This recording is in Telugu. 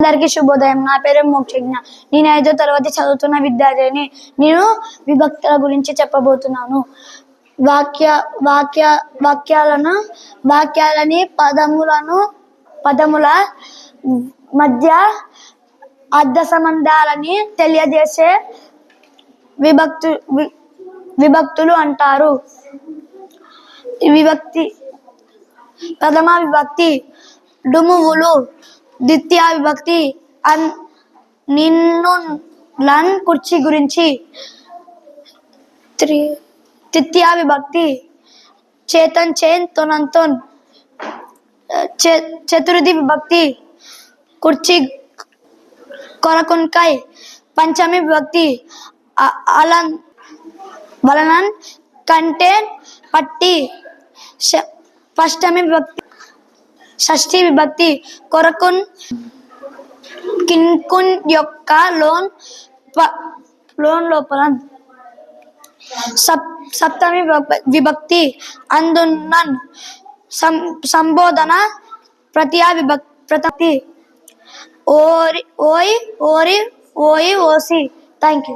అందరికీ శుభోదయం. నా పేరు మోక్షజ్ఞ. నేను ఐదో తరగతి చదువుతున్న విద్యార్థిని. నేను విభక్తుల గురించి చెప్పబోతున్నాను. వాక్య వాక్య వాక్యాలను వాక్యాలని పదములను పదముల మధ్య అర్థ సంబంధాలని తెలియజేసే విభక్తు విభక్తులు అంటారు. విభక్తి ప్రథమ విభక్తి డుమువులు ద్వితీయ విభక్తి అన్ నిన్ను లన్ కుర్చీ గురించి త్రి తృతీయ విభక్తి చేతన్ చేన్ తొనంతోన్ చతుర్థి విభక్తి కుర్చీ కొరకున్కై పంచమి విభక్తి అలన్ వలనన్ కంటే పట్టి పష్టమి విభక్తి షష్ఠి విభక్తి కొరకున్ కిన్కున్ యొక్క లోన్ ప- లోన్ లోపల సప్ సప్తమి విభ- విభక్తి అందున్నన్ సం సంబోధన ప్రతియ విభక్తి ప్రతి ఓరి ఓయ్ ఓరి ఓయి ఓసి థ్యాంక్ యూ